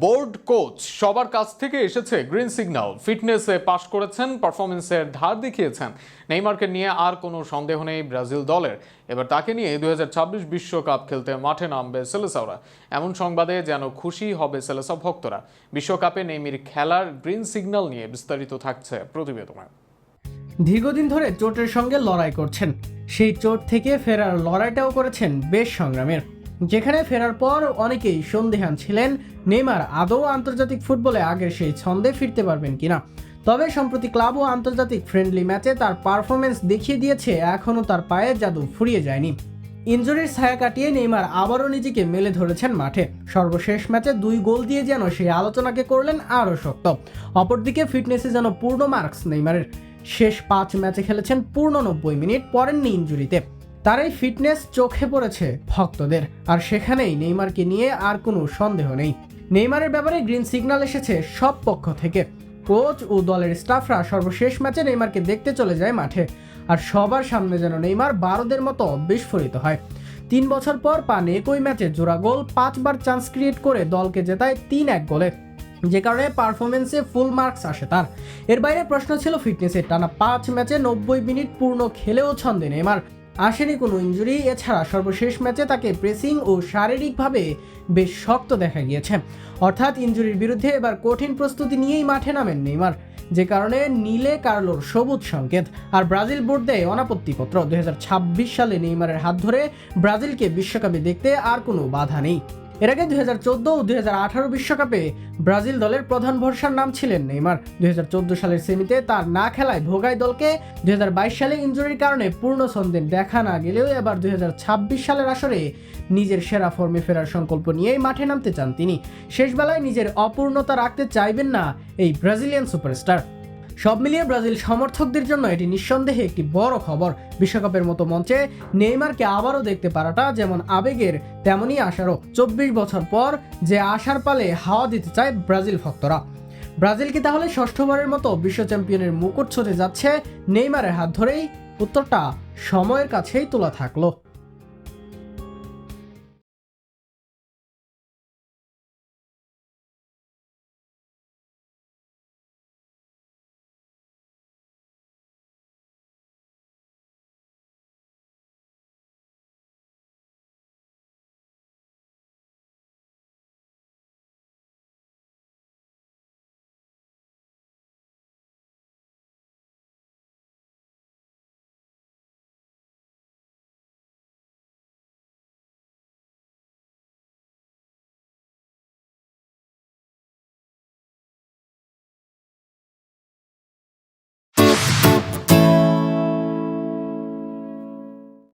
Board coach সবার কাছ থেকে এসেছে গ্রিন সিগন্যাল। ফিটনেসে পাশ করেছেন, পারফরমেন্সের ধার দেখিয়েছেন। নেইমারকে নিয়ে আর কোনো সন্দেহ নেই ব্রাজিল দলের। এবার তাকে নিয়ে দুই বিশ্বকাপ খেলতে মাঠে নামবে সেলেসাওরা। এমন সংবাদে যেন খুশি হবে সেলেসা ভক্তরা। বিশ্বকাপে নেইমির খেলার গ্রিন সিগন্যাল নিয়ে বিস্তারিত থাকছে প্রতিবেদনে। দীর্ঘদিন ধরে চোটের সঙ্গে লড়াই করছেন। সেই চোট থেকে ফেরার লড়াইটাও করেছেন বেশ সংগ্রামের। যেখানে ফেরার পর অনেকেই সন্দেহান ছিলেন, নেইমার আদৌ আন্তর্জাতিক ফুটবলে আগের সেই ছন্দে ফিরতে পারবেন কিনা। তবে সম্প্রতি ক্লাব ও আন্তর্জাতিক ফ্রেন্ডলি ম্যাচে তার পারফরমেন্স দেখিয়ে দিয়েছে, এখনও তার পায়ে জাদু ফুরিয়ে যায়নি। ইনজুরির ছায়া কাটিয়ে নেইমার আবারও নিজেকে মেলে ধরেছেন মাঠে। সর্বশেষ ম্যাচে দুই গোল দিয়ে যেন সেই আলোচনাকে করলেন আরও শক্ত। অপরদিকে ফিটনেসে যেন পূর্ণ মার্কস নেইমারের। শেষ পাঁচ ম্যাচে খেলেছেন পূর্ণ নব্বই মিনিট পরেননি ইনজুরিতে। তার এই ফিটনেস চোখে পড়েছে ভক্তদের। আর সেখানেই নেইমারকে নিয়ে আর কোনো সন্দেহ নেই। নেইমারের ব্যাপারে গ্রিন সিগন্যাল এসেছে সব পক্ষ থেকে। কোচ ও দলের স্টাফরা সর্বশেষ ম্যাচে নেইমারকে দেখতে চলে যায় মাঠে। আর সবার সামনে যেন নেইমার বারোদের মতো বিস্ফোরিত হয়। তিন বছর পর পান একই ম্যাচে জোড়া গোল, পাঁচবার চান্স ক্রিয়েট করে দলকে জেতায় তিন এক গোলে। যে কারণে পারফরমেন্সে ফুল মার্কস আসে তার। এর বাইরে প্রশ্ন ছিল ফিটনেসের টানা পাঁচ ম্যাচে নব্বই মিনিট পূর্ণ খেলেও ছন্দে নেইমার। আসেনি কোনো ইঞ্জুরি এছাড়া সর্বশেষ ম্যাচে তাকে প্রেসিং ও শারীরিকভাবে বেশ শক্ত দেখা গিয়েছে। অর্থাৎ ইঞ্জুরির বিরুদ্ধে এবার কঠিন প্রস্তুতি নিয়েই মাঠে নামেন নেইমার। যে কারণে নীলে কার্লোর সবুজ সংকেত। আর ব্রাজিল বোর্ড দেয় অনাপত্তিপত্র। দুই হাজার ছাব্বিশ সালে নেইমারের হাত ধরে ব্রাজিলকে বিশ্বকাপে দেখতে আর কোনো বাধা নেই। এর আগে দুই হাজার চোদ্দ ও দুই হাজার আঠারো বিশ্বকাপে ব্রাজিল দলের প্রধান ভরসার নাম ছিলেন নেইমার। দুই হাজার চোদ্দ সালের সেমিতে তার না খেলায় ভোগায় দলকে দুই হাজার বাইশ সালে ইঞ্জুরির কারণে পূর্ণ ছন্দের দেখা না গেলেও এবার দুই হাজার ছাব্বিশ সালের আসরে নিজের সেরা ফর্মে ফেরার সংকল্প নিয়েই মাঠে নামতে চান তিনি। শেষ বেলায় নিজের অপূর্ণতা রাখতে চাইবেন না এই ব্রাজিলিয়ান সুপারস্টার। সব মিলিয়ে ব্রাজিল সমর্থকদের জন্য এটি নিঃসন্দেহে একটি বড় খবর। বিশ্বকাপের মতো মঞ্চে নেইমারকে আবারও দেখতে পারাটা যেমন আবেগের তেমনই আশারও। চব্বিশ বছর পর যে আশার পালে হাওয়া দিতে চায় ব্রাজিল ভক্তরা। ব্রাজিল কি তাহলে ষষ্ঠবারের মতো বিশ্ব চ্যাম্পিয়নের মুকুট ছুটে যাচ্ছে নেইমারের হাত ধরেই? উত্তরটা সময়ের কাছেই তোলা থাকল।